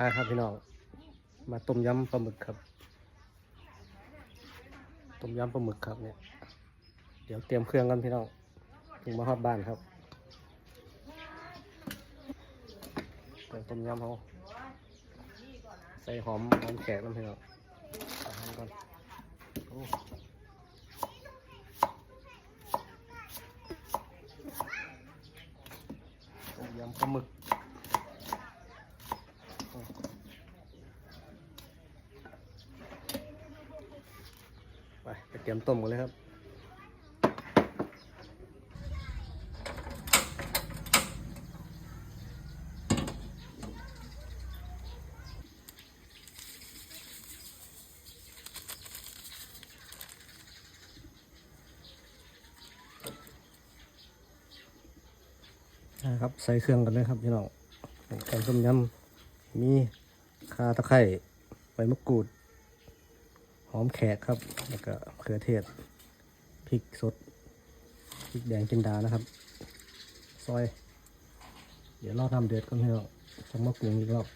มาครับพี่น้อง มาต้มยำปลาหมึกครับ ต้มยำปลาหมึกครับเนี่ย เดี๋ยวเตรียมเครื่องกันพี่น้องถึงมาฮอดบ้านครับเตรียมต้มยำเขาใส่หอมหอมแขกน้ำพี่น้องก่อนโอ้ต้มยำปลาหมึก ไปไปเต รียมต้มกันเลยครับ นะครับ ใส่เครื่องกันเลยครับพี่น้องแกงต้มยำมีข่าตะไคร้ใบมะกรูด หอมแขกครับ แล้วก็เขือเทศ พริกสด พริกแดงจินดานะครับ ซอย เดี๋ยวรอทำเดือดก่อนให้เราจังมาปรุงอีกรอบ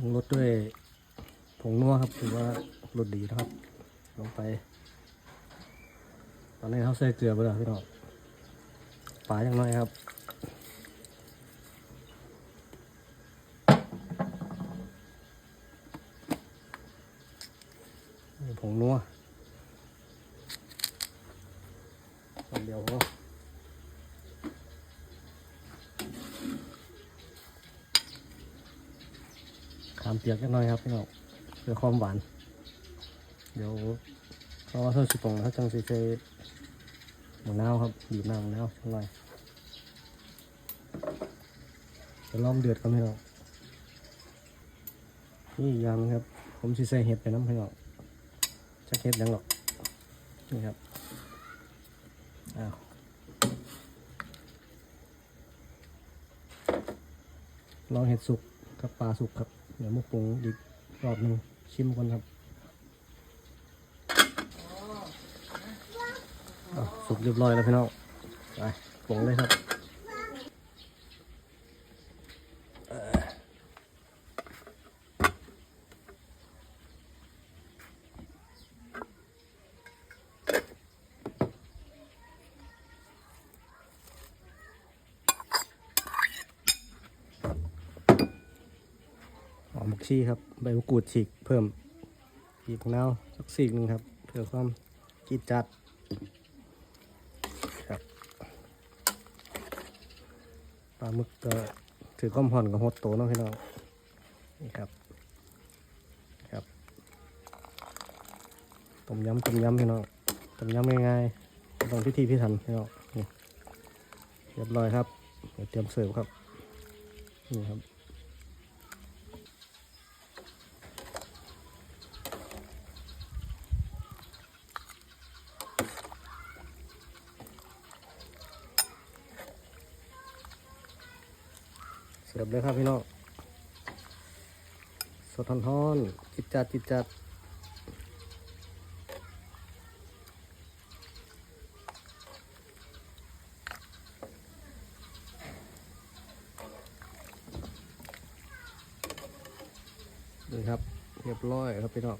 ปรุงรสด้วยผงนัวครับถือว่ารสดีนะครับลงไป ตอนนี้เขาใส่เกลือไปแล้วพี่น้องปลาอย่างน้อยครับผงนัวคนเดียวพามเปียกกันหน่อยครับพี่น้องเพื่อความหวาน เดี๋ยวเพราะว่าเท่าสิปรุงเขาจังสิใช้มะนาวครับบีบน้ำมะนาวสักหน่อยจะล้อมเดือดกันพี่น้องนี่ยางครับ ผมสิใส่เห็ดไปน้ำพี่น้องจะเห็ดยังหรอกนี่ครับอ้าวลองเห็ดสุกกับปลาสุกครับ เดี๋ยวมาปรุงอีกรอบหนึ่งชิมก่อนครับสุกเรียบร้อยแล้วพี่น้องไปปรุงเลยครับเอ่อหอมบัก ชีครับใบมะกรูดฉีกเพิ่มปีกมะนาวสักสีกหนึ่งครับ เพื่อความจีดจัดครับปลาหมึกก็ถือก้อมห่อนกับฮดโตเนาะพี่น้องนี่ครับครับต้มยำต้มยำพี่น้องต้มยำง่ายๆต้องพิธีพิถันพี่น้องเรียบร้อยครับเดี๋ยวเตรียมเสิร์ฟครับนี่ครับ เสิร์ฟเลยครับพี่น้องสดท้อนๆจิตจัดจิตจัดนี่ครับ เรียบร้อยครับพี่น้อง